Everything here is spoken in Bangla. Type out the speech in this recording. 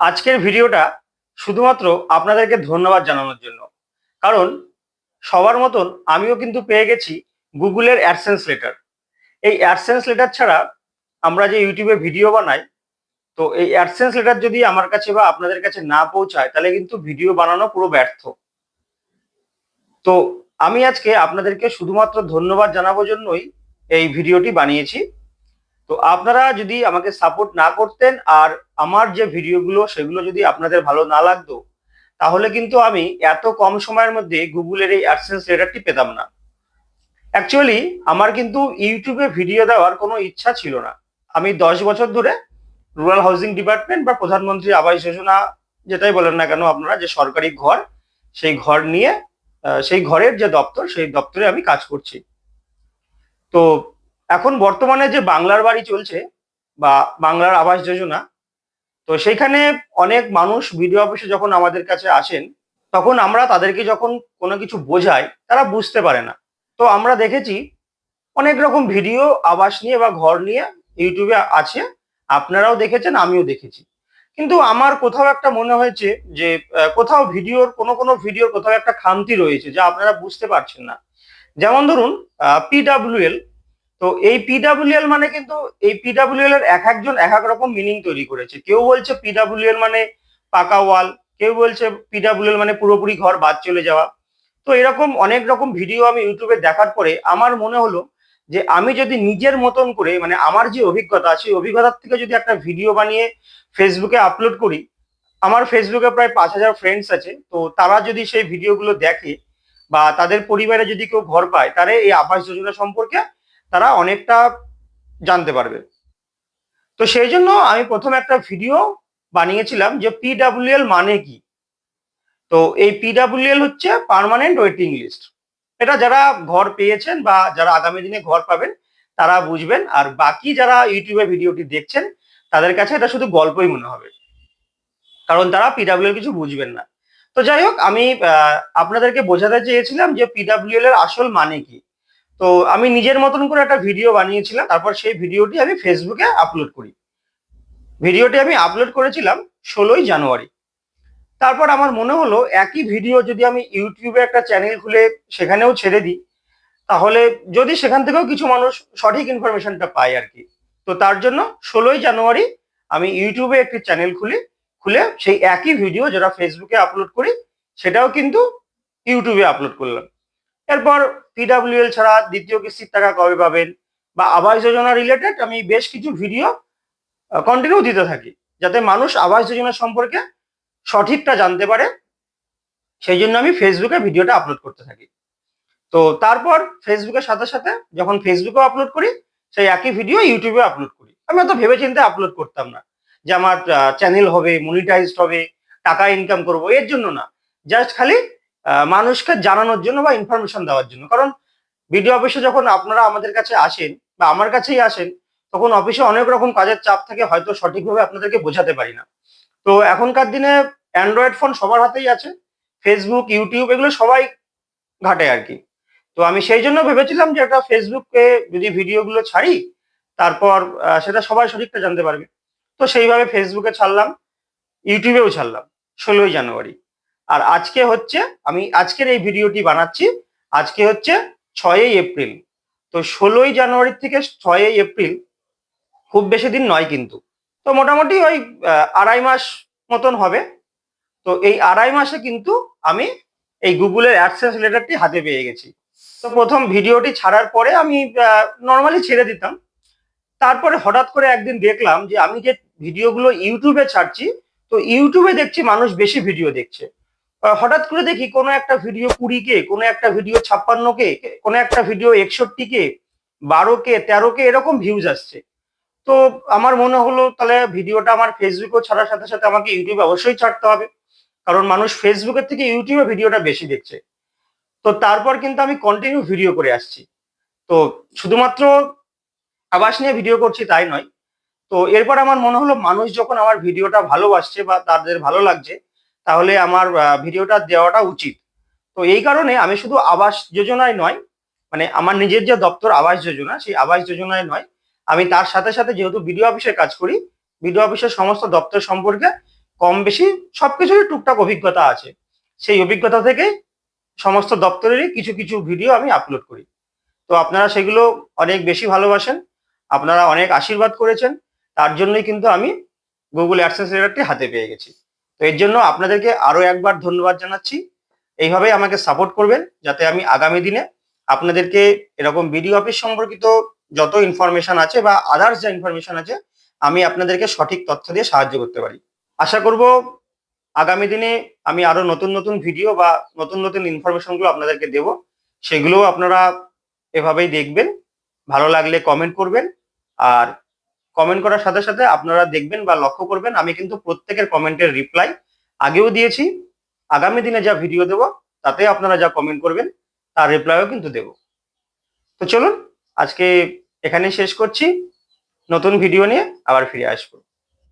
আজকের ভিডিওটা শুধুমাত্র আপনাদেরকে ধন্যবাদ জানানোর জন্য। কারণ সবার মতন আমিও কিন্তু পেয়ে গেছি গুগলের অ্যাডসেন্স লেটার। এই অ্যাডসেন্স লেটার ছাড়া আমরা যে ইউটিউবে ভিডিও বানাই, তো এই অ্যাডসেন্স লেটার যদি আমার কাছে বা আপনাদের কাছে না পৌঁছায়, তাহলে কিন্তু ভিডিও বানানো পুরো ব্যর্থ। তো আমি আজকে আপনাদেরকে শুধুমাত্র ধন্যবাদ জানাব জন্যই এই ভিডিওটি বানিয়েছি। তো আপনারা যদি আমাকে সাপোর্ট না করতেন আর আমার যে ভিডিওগুলো সেগুলো যদি আপনাদের ভালো না লাগতো, তাহলে কিন্তু আমি এত কম সময়ের মধ্যে গুগলের এই অ্যাডসেন্স লেটারটি পেতাম না। অ্যাকচুয়ালি আমার কিন্তু ইউটিউবে ভিডিও দেওয়ার কোনো ইচ্ছা ছিল না। আমি দশ বছর ধরে রুরাল হাউজিং ডিপার্টমেন্ট বা প্রধানমন্ত্রী আবাস যোজনা যেটাই বলেন না কেন আপনারা, যে সরকারি ঘর, সেই ঘর নিয়ে সেই ঘরের যে দপ্তর, সেই দপ্তরে আমি কাজ করছি। তো এখন বর্তমানে যে বাংলার বাড়ি চলছে বা বাংলার আবাস যোজনা, তো সেইখানে অনেক মানুষ বিডিও অফিসে যখন আমাদের কাছে আসেন, তখন আমরা তাদেরকে যখন কোনো কিছু বোঝাই, তারা বুঝতে পারে না। তো আমরা দেখেছি অনেক রকম ভিডিও আবাস নিয়ে বা ঘর নিয়ে ইউটিউবে আছে, আপনারাও দেখেছেন, আমিও দেখেছি। কিন্তু আমার কোথাও একটা মনে হয়েছে যে কোথাও ভিডিওর, কোনো কোনো ভিডিওর কোথাও একটা খামতি রয়েছে যা আপনারা বুঝতে পারছেন না। যেমন ধরুন পিডাব্লিউএল তো এই পিডাব্লিউএল মানে কিন্তু এই পিডাব্লিউএল এর এক একজন এক এক রকম মিনিং তৈরি করেছে। কেউ বলছে পিডাব্লিউএল মানে পাকা ওয়াল, কেউ বলছে পিডাব্লিউএল মানে পুরোপুরি ঘর, বাদ চলে যাওয়া। তো এরকম অনেক রকম ভিডিও আমি ইউটিউবে দেখার পরে আমার মনে হলো যে আমি যদি নিজের মতন করে মানে আমার যে অভিজ্ঞতা, সেই অভিজ্ঞতার থেকে যদি একটা ভিডিও বানিয়ে ফেসবুকে আপলোড করি, আমার ফেসবুকে প্রায় পাঁচ হাজার ফ্রেন্ডস আছে। তো তারা যদি সেই ভিডিওগুলো দেখে বা তাদের পরিবারে যদি কেউ ঘর পায় তারা এই আবাস যোজনা সম্পর্কে তারা অনেকটা জানতে পারবে। তো সেই জন্য আমি প্রথম একটা ভিডিও বানিয়েছিলাম যে পিডাব্লিউএল মানে কি? তো এই পিডাব্লিউএল হচ্ছে পার্মানেন্ট ওয়েটিং লিস্ট এটা যারা ঘর পেয়েছেন বা যারা আগামী দিনে ঘর পাবেন, তারা বুঝবেন। আর বাকি যারা ইউটিউবে ভিডিওটি দেখছেন, তাদের কাছে এটা শুধু গল্পই মনে হবে। কারণ তারা পিডাব্লিউএল কিছু বুঝবেন না। তো যাই হোক, আমি আপনাদেরকে বোঝাতে চেয়েছিলাম যে পিডাব্লিউএল এর আসল মানে কি। তো আমি নিজের মতন করে একটা ভিডিও বানিয়েছিলাম, তারপর সেই ভিডিওটি আমি ফেসবুকে আপলোড করি। ভিডিওটি আমি আপলোড করেছিলাম ষোলোই জানুয়ারি। তারপর আমার মনে হলো, একই ভিডিও যদি আমি ইউটিউবে একটা চ্যানেল খুলে সেখানেও ছেড়ে দিই, তাহলে যদি সেখান থেকেও কিছু মানুষ সঠিক ইনফরমেশনটা পায় আর কি। তো তার জন্য ষোলোই জানুয়ারি আমি ইউটিউবে একটি চ্যানেল খুলি, খুলে সেই একই ভিডিও যেটা ফেসবুকে আপলোড করি, সেটাও কিন্তু ইউটিউবে আপলোড করলাম। এরপর পিডাব্লিউএল ছাড়া দ্বিতীয় কিস্তির টাকা কবে পাবেন? বা আবাস যোজনা রিলেটেড আমি বেশ কিছু ভিডিও কন্টিনিউ দিতে থাকি, যাতে মানুষ আবাস যোজনা সম্পর্কে সঠিকটা জানতে পারে। সেই জন্য আমি ফেসবুকে ভিডিওটা আপলোড করতে থাকি। তো তারপর ফেসবুকের সাথে সাথে যখন ফেসবুকেও আপলোড করি, সেই একই ভিডিও ইউটিউবে আপলোড করি। আমি অত ভেবে চিন্তে আপলোড করতাম না যে আমার চ্যানেল হবে মনিটাইজড হবে, টাকা ইনকাম করব, এর জন্য না। জাস্ট খালি মানুষকে জানানোর জন্য বা ইনফরমেশন দেওয়ার জন্য। কারণ ভিডিও অফিসে যখন আপনারা আমাদের কাছে আসেন বা আমার কাছেই আসেন, তখন অফিসে অনেক রকম কাজের চাপ থাকে, হয়তো সঠিকভাবে আপনাদেরকে বোঝাতে পারি না। তো এখনকার দিনে অ্যান্ড্রয়েড ফোন সবার হাতেই আছে ফেসবুক ইউটিউব এগুলো সবাই ঘাটে আর কি। তো আমি সেই জন্য ভেবেছিলাম যে একটা ফেসবুকে যদি ভিডিওগুলো ছাড়ি, তারপর সেটা সবাই সঠিকটা জানতে পারবে। তো সেইভাবে ফেসবুকে ছাড়লাম ইউটিউবেও ছাড়লাম, ষোলোই জানুয়ারি। আর আজকে হচ্ছে আমি আজকের এই ভিডিওটি বানাচ্ছি। আজকে হচ্ছে ছয়ই এপ্রিল। তো ষোলোই জানুয়ারি থেকে ছয়ই এপ্রিল খুব বেশি দিন নয় কিন্তু। তো মোটামুটি ওই আড়াই মাস মতন হবে। তো এই আড়াই মাসে কিন্তু আমি এই গুগলের অ্যাডসেন্স লেটারটি হাতে পেয়ে গেছি। তো প্রথম ভিডিওটি ছাড়ার পরে আমি নর্মালি ছেড়ে দিতাম। তারপরে হঠাৎ করে একদিন দেখলাম যে আমি যে ভিডিওগুলো ইউটিউবে ছাড়ছি, তো ইউটিউবে দেখছি মানুষ বেশি ভিডিও দেখছে। হঠাৎ করে দেখি কোনো একটা ভিডিও কুড়ি কে কোনো একটা ভিডিও ছাপ্পান্ন কে কোনো একটা ভিডিও একষট্টি কে বারো কে তেরো কে এরকম ভিউজ আসছে। তো আমার মনে হলো তাহলে ভিডিওটা আমার ফেসবুকেও ছাড়ার সাথে সাথে আমাকে ইউটিউবে অবশ্যই ছাড়তে হবে। কারণ মানুষ ফেসবুকের থেকে ইউটিউবে ভিডিওটা বেশি দেখছে। তো তারপর কিন্তু আমি কন্টিনিউ ভিডিও করে আসছি। তো শুধুমাত্র আবাস নিয়ে ভিডিও করছি তাই নয়। তো এরপর আমার মনে হলো মানুষ যখন আমার ভিডিওটা ভালোবাসছে বা তাদের ভালো লাগছে তাহলে আমার ভিডিওটা দেওয়াটা উচিত। তো এই কারণে আমি শুধু আবাস যোজনায় নয় মানে আমার নিজের যে দপ্তর আবাস যোজনা, সেই আবাস যোজনায় নয়, আমি তার সাথে সাথে যেহেতু বিডিও অফিসে কাজ করি, বিডিও অফিসের সমস্ত দপ্তর সম্পর্কে কম বেশি সবকিছুরই টুকটাক অভিজ্ঞতা আছে। সেই অভিজ্ঞতা থেকে সমস্ত দপ্তরেরই কিছু কিছু ভিডিও আমি আপলোড করি। তো আপনারা সেগুলো অনেক বেশি ভালোবাসেন, আপনারা অনেক আশীর্বাদ করেছেন, তার জন্যই কিন্তু আমি গুগল অ্যাডসেন্স লেটারটি হাতে পেয়ে গেছি। তো এর জন্য আপনাদেরকে আরও একবার ধন্যবাদ জানাচ্ছি। এইভাবেই আমাকে সাপোর্ট করবেন যাতে আমি আগামী দিনে আপনাদেরকে এরকম বিডিও অফিস সম্পর্কিত যত ইনফরমেশন আছে বা আদার্স যা ইনফরমেশন আছে, আমি আপনাদেরকে সঠিক তথ্য দিয়ে সাহায্য করতে পারি। আশা করব আগামী দিনে আমি আরও নতুন নতুন ভিডিও বা নতুন নতুন ইনফরমেশনগুলো আপনাদেরকে দেব। সেগুলোও আপনারা এভাবেই দেখবেন। ভালো লাগলে কমেন্ট করবেন। আর কমেন্ট করার সাথে সাথে আপনারা দেখবেন বা লক্ষ্য করবেন, আমি কিন্তু প্রত্যেকের কমেন্টের রিপ্লাই আগেও দিয়েছি। আগামী দিনে যা ভিডিও দেব, তাতে আপনারা যা কমেন্ট করবেন, তার রিপ্লাইও কিন্তু দেব। তো চলুন, আজকে এখানে শেষ করছি। নতুন ভিডিও নিয়ে আবার ফিরে আসব।